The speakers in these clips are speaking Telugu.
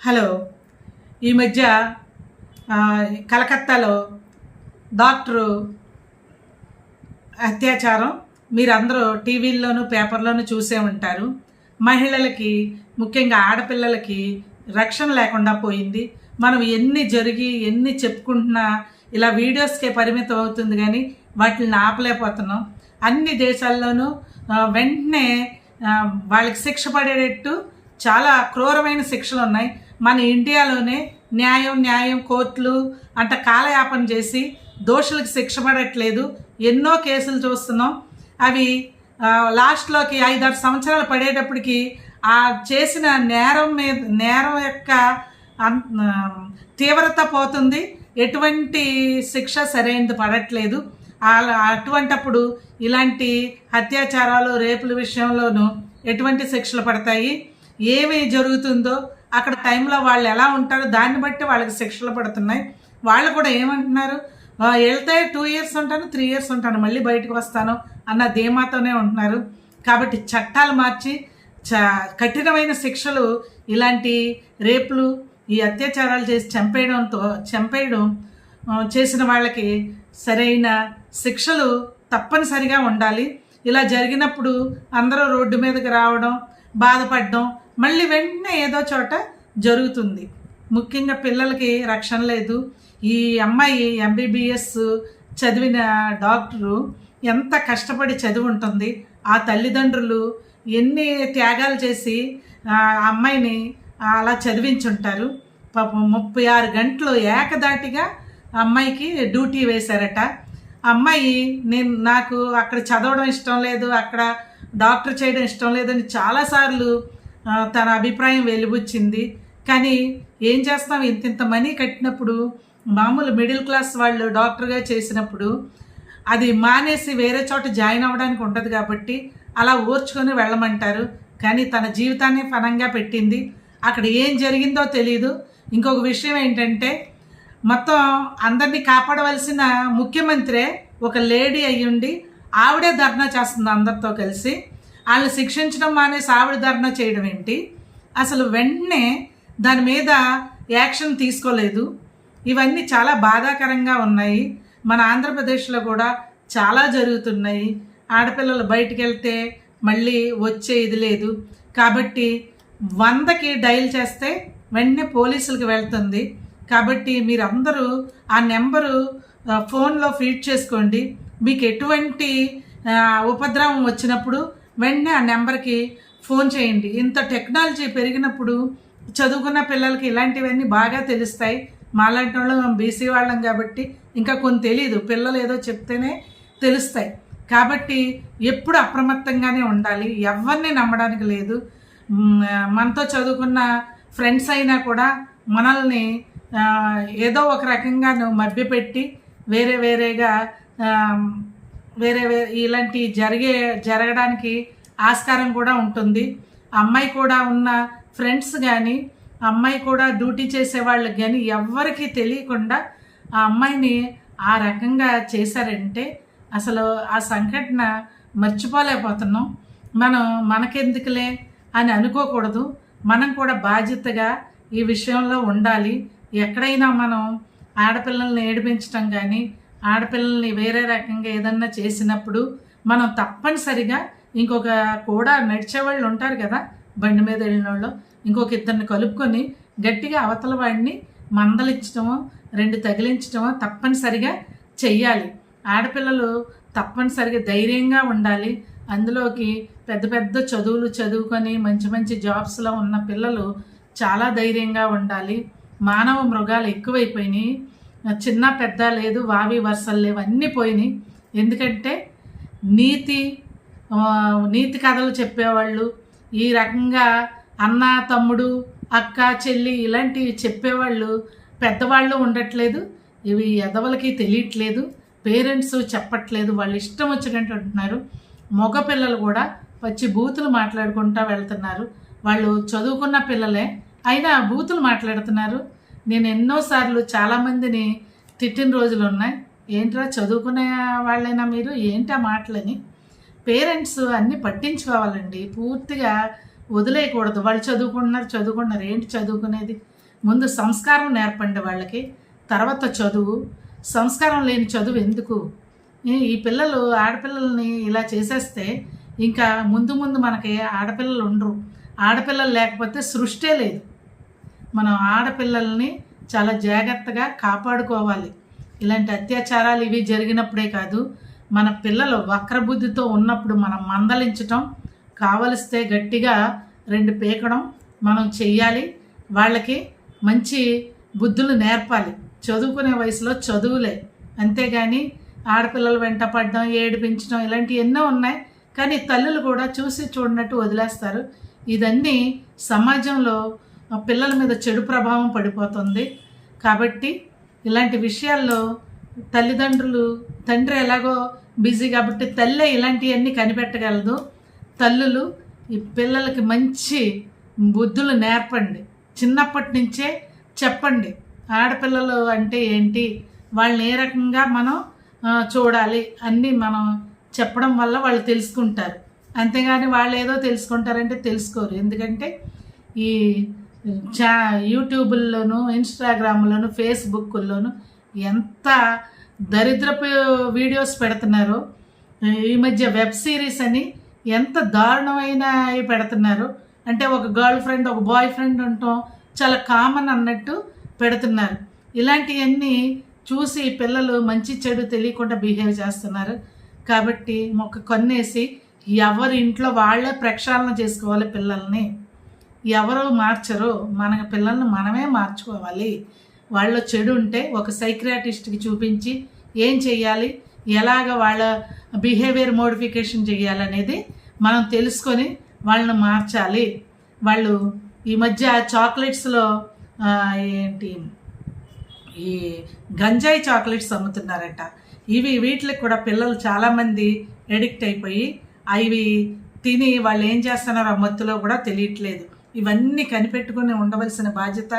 హలో. ఈ మధ్య కలకత్తాలో డాక్టరు అత్యాచారం. మీరందరూ టీవీల్లోనూ పేపర్లోనూ చూసే ఉంటారు. మహిళలకి ముఖ్యంగా ఆడపిల్లలకి రక్షణ లేకుండా పోయింది. మనం ఎన్ని జరిగి ఎన్ని చెప్పుకుంటున్నా ఇలా వీడియోస్కే పరిమితం అవుతుంది కానీ వాటిని ఆపలేకపోతున్నాం. అన్ని దేశాల్లోనూ వెంటనే వాళ్ళకి శిక్ష పడేటట్టు చాలా క్రూరమైన శిక్షలు ఉన్నాయి మన ఇండియాలోనే న్యాయం న్యాయం కోర్టులు అంట కాలయాపన చేసి దోషులకు శిక్ష పడట్లేదు. ఎన్నో కేసులు చూస్తున్నాం. అవి లాస్ట్లోకి ఐదారు సంవత్సరాలు పడేటప్పటికి ఆ చేసిన నేరం మీద నేరం యొక్క తీవ్రత పోతుంది. ఎటువంటి శిక్ష సరైనది పడట్లేదు. అటువంటప్పుడు ఇలాంటి అత్యాచారాలు రేపుల విషయంలోనూ ఎటువంటి శిక్షలు పడతాయి? ఏమి జరుగుతుందో అక్కడ టైంలో వాళ్ళు ఎలా ఉంటారో దాన్ని బట్టి వాళ్ళకి శిక్షలు పడుతున్నాయి. వాళ్ళు కూడా ఏమంటున్నారు? వెళ్తే టూ ఇయర్స్ ఉంటాను త్రీ ఇయర్స్ ఉంటాను మళ్ళీ బయటకు వస్తాను అన్న ధీమాతోనే ఉంటున్నారు. కాబట్టి చట్టాలు మార్చి చ కఠినమైన శిక్షలు ఇలాంటి రేపులు ఈ అత్యాచారాలు చేసి చంపేయడంతో చంపేయడం చేసిన వాళ్ళకి సరైన శిక్షలు తప్పనిసరిగా ఉండాలి. ఇలా జరిగినప్పుడు అందరూ రోడ్డు మీదకి రావడం బాధపడడం మళ్ళీ వెంటనే ఏదో చోట జరుగుతుంది. ముఖ్యంగా పిల్లలకి రక్షణ లేదు. ఈ అమ్మాయి ఎంబీబీఎస్ చదివిన డాక్టరు ఎంత కష్టపడి చదివి ఉంటుంది. ఆ తల్లిదండ్రులు ఎన్ని త్యాగాలు చేసి ఆ అమ్మాయిని అలా చదివించుంటారు. పాపం ముప్పై ఆరు గంటలు ఏకదాటిగా అమ్మాయికి డ్యూటీ వేశారట. అమ్మాయి నేను నాకు అక్కడ చదవడం ఇష్టం లేదు అక్కడ డాక్టర్ చేయడం ఇష్టం లేదని చాలాసార్లు సార్లు తన అభిప్రాయం వెలుబుచ్చింది. కానీ ఏం చేస్తాం? ఇంత ఇంత మనీ కట్టినప్పుడు మామూలు మిడిల్ క్లాస్ వాళ్ళు డాక్టర్గా చేసినప్పుడు అది మానేసి వేరే చోట జాయిన్ అవ్వడానికి ఉండదు కాబట్టి అలా ఓర్చుకొని వెళ్ళమంటారు. కానీ తన జీవితాన్ని ఫలంగా పెట్టింది. అక్కడ ఏం జరిగిందో తెలియదు ఇంకొక విషయం ఏంటంటే మొత్తం అందరినీ కాపాడవలసిన ముఖ్యమంత్రే ఒక లేడీ అయ్యుండి ఆవిడే ధర్నా చేస్తుంది అందరితో కలిసి. వాళ్ళని శిక్షించడం మానేసి ఆవిడ ధర్నా చేయడం ఏంటి? అసలు వెంటనే దాని మీద యాక్షన్ తీసుకోలేదు. ఇవన్నీ చాలా బాధాకరంగా ఉన్నాయి. మన ఆంధ్రప్రదేశ్లో కూడా చాలా జరుగుతున్నాయి. ఆడపిల్లలు బయటికి వెళ్తే మళ్ళీ వచ్చే ఇది లేదు. కాబట్టి వందకి డైల్ చేస్తే వెంటనే పోలీసులకు వెళ్తుంది. కాబట్టి మీరందరూ ఆ నెంబరు ఫోన్లో ఫీడ్ చేసుకోండి. మీకు ఎటువంటి ఉపద్రవం వచ్చినప్పుడు వెంటనే ఆ నెంబర్కి ఫోన్ చేయండి. ఇంత టెక్నాలజీ పెరిగినప్పుడు చదువుకున్న పిల్లలకి ఇలాంటివన్నీ బాగా తెలుస్తాయి. మాలాంటి వాళ్ళం బీసీ వాళ్ళం కాబట్టి ఇంకా కొన్ని తెలియదు పిల్లలు ఏదో చెప్తేనే తెలుస్తాయి. కాబట్టి ఎప్పుడు అప్రమత్తంగానే ఉండాలి. ఎవరిని నమ్మడానికి లేదు. మనతో చదువుకున్న ఫ్రెండ్స్ అయినా కూడా మనల్ని ఏదో ఒక రకంగా మభ్యపెట్టి వేరే వేరేగా వేరే వేరే ఇలాంటి జరిగే జరగడానికి ఆస్కారం కూడా ఉంటుంది. అమ్మాయి కూడా ఉన్న ఫ్రెండ్స్ కానీ అమ్మాయి కూడా డ్యూటీ చేసే వాళ్ళకి కానీ ఎవ్వరికీ తెలియకుండా ఆ అమ్మాయిని ఆ రకంగా చేశారంటే అసలు ఆ సంఘటన మర్చిపోలేకపోతున్నాం. మనం మనకెందుకులే అని అనుకోకూడదు. మనం కూడా బాధ్యతగా ఈ విషయంలో ఉండాలి. ఎక్కడైనా మనం ఆడపిల్లల్ని ఏడిపించడం కానీ ఆడపిల్లల్ని వేరే రకంగా ఏదన్నా చేసినప్పుడు మనం తప్పనిసరిగా ఇంకొక కూడా నడిచేవాళ్ళు ఉంటారు కదా బండి మీద వెళ్ళిన వాళ్ళు ఇంకొక ఇద్దరిని కలుపుకొని గట్టిగా అవతల వాడిని మందలించడమో రెండు తగిలించడమో తప్పనిసరిగా చెయ్యాలి. ఆడపిల్లలు తప్పనిసరిగా ధైర్యంగా ఉండాలి. అందులోకి పెద్ద పెద్ద చదువులు చదువుకొని మంచి మంచి జాబ్స్లో ఉన్న పిల్లలు చాలా ధైర్యంగా ఉండాలి. మానవ మృగాలు ఎక్కువైపోయినాయి. చిన్న పెద్ద లేదు వావి వరుసలు లేవు అన్నీ పోయినాయి. ఎందుకంటే నీతి నీతి కథలు చెప్పేవాళ్ళు ఈ రకంగా అన్న తమ్ముడు అక్క చెల్లి ఇలాంటివి చెప్పేవాళ్ళు పెద్దవాళ్ళు ఉండట్లేదు ఇవి ఎదవలకి తెలియట్లేదు పేరెంట్స్ చెప్పట్లేదు వాళ్ళు ఇష్టం వచ్చినట్టు ఉంటున్నారు మగ పిల్లలు కూడా వచ్చి బూతులు మాట్లాడుకుంటూ వెళ్తున్నారు. వాళ్ళు చదువుకున్న పిల్లలే అయినా బూతులు మాట్లాడుతున్నారు. నేను ఎన్నోసార్లు చాలామందిని తిట్టిన రోజులు ఉన్నాయి. ఏంట్రా చదువుకునే వాళ్ళైనా మీరు? ఏంటా మాటలని? పేరెంట్స్ అన్నీ పట్టించుకోవాలండి. పూర్తిగా వదిలేయకూడదు. వాళ్ళు చదువుకుంటున్నారు చదువుకుంటున్నారు. ఏంటి చదువుకునేది? ముందు సంస్కారం నేర్పండి వాళ్ళకి. తర్వాత చదువు. సంస్కారం లేని చదువు ఎందుకు? ఈ- ఈ పిల్లలు ఆడపిల్లల్ని ఇలా చేసేస్తే ఇంకా ముందు ముందు మనకి ఆడపిల్లలు ఉండరు. ఆడపిల్లలు లేకపోతే సృష్టే లేదు. మనం ఆడపిల్లల్ని చాలా జాగ్రత్తగా కాపాడుకోవాలి. ఇలాంటి అత్యాచారాలు ఇవి జరిగినప్పుడే కాదు మన పిల్లలు వక్రబుద్ధితో ఉన్నప్పుడు మనం మందలించటం కావలిస్తే గట్టిగా రెండు పీకడం మనం చెయ్యాలి. వాళ్ళకి మంచి బుద్ధులు నేర్పాలి. చదువుకునే వయసులో చదువులే. అంతేగాని ఆడపిల్లలు వెంట పడడం ఏడిపించడం ఇలాంటివి ఎన్నో ఉన్నాయి. కానీ తల్లులు కూడా చూసి చూడనట్టు వదిలేస్తారు. ఇదన్నీ సమాజంలో పిల్లల మీద చెడు ప్రభావం పడిపోతుంది. కాబట్టి ఇలాంటి విషయాల్లో తల్లిదండ్రులు తండ్రి ఎలాగో బిజీ కాబట్టి తల్లే ఇలాంటివన్నీ కనిపెట్టగలదు. తల్లులు ఈ పిల్లలకి మంచి బుద్ధులు నేర్పండి. చిన్నప్పటి నుంచే చెప్పండి. ఆడపిల్లలు అంటే ఏంటి? వాళ్ళని ఏ రకంగా మనం చూడాలి అన్నీ మనం చెప్పడం వల్ల వాళ్ళు తెలుసుకుంటారు. అంతేగాని వాళ్ళు ఏదో తెలుసుకుంటారంటే తెలుసుకోరు. ఎందుకంటే ఈ చా యూట్యూబుల్లోను ఇన్స్టాగ్రామ్లోను ఫేస్బుక్లోను ఎంత దరిద్రపు వీడియోస్ పెడుతున్నారు. ఈ మధ్య వెబ్ సిరీస్ అని ఎంత దారుణమైన పెడుతున్నారు. అంటే ఒక గర్ల్ ఫ్రెండ్ ఒక బాయ్ ఫ్రెండ్ ఉండటం చాలా కామన్ అన్నట్టు పెడుతున్నారు. ఇలాంటివన్నీ చూసి పిల్లలు మంచి చెడు తెలియకుండా బిహేవ్ చేస్తున్నారు. కాబట్టి మొక్క కొన్నేసి ఎవరి ఇంట్లో వాళ్ళే ప్రక్షాళన చేసుకోవాలి పిల్లల్ని. ఎవరు మార్చరు. మన పిల్లల్ని మనమే మార్చుకోవాలి. వాళ్ళ చెడు ఉంటే ఒక సైక్రాటిస్ట్కి చూపించి ఏం చెయ్యాలి? ఎలాగ వాళ్ళ బిహేవియర్ మోడిఫికేషన్ చేయాలనేది మనం తెలుసుకొని వాళ్ళని మార్చాలి. వాళ్ళు ఈ మధ్య చాక్లెట్స్లో ఏంటి? ఈ గంజాయి చాక్లెట్స్ అమ్ముతున్నారట. ఇవి వీటికి కూడా పిల్లలు చాలామంది ఎడిక్ట్ అయిపోయి అవి తిని వాళ్ళు ఏం చేస్తున్నారో ఆ మత్తులో కూడా తెలియట్లేదు. ఇవన్నీ కనిపెట్టుకుని ఉండవలసిన బాధ్యత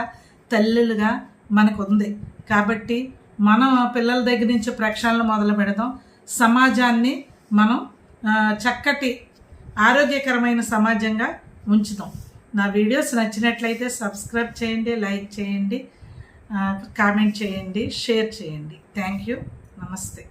తల్లులుగా మనకు ఉంది కాబట్టి మనం పిల్లల దగ్గర నుంచి ప్రక్షాళన మొదలు పెడదాం. సమాజాన్ని మనం చక్కటి ఆరోగ్యకరమైన సమాజంగా ఉంచుదాం. నా వీడియోస్ నచ్చినట్లయితే సబ్స్క్రైబ్ చేయండి లైక్ చేయండి కామెంట్ చేయండి షేర్ చేయండి. Thank you. నమస్తే.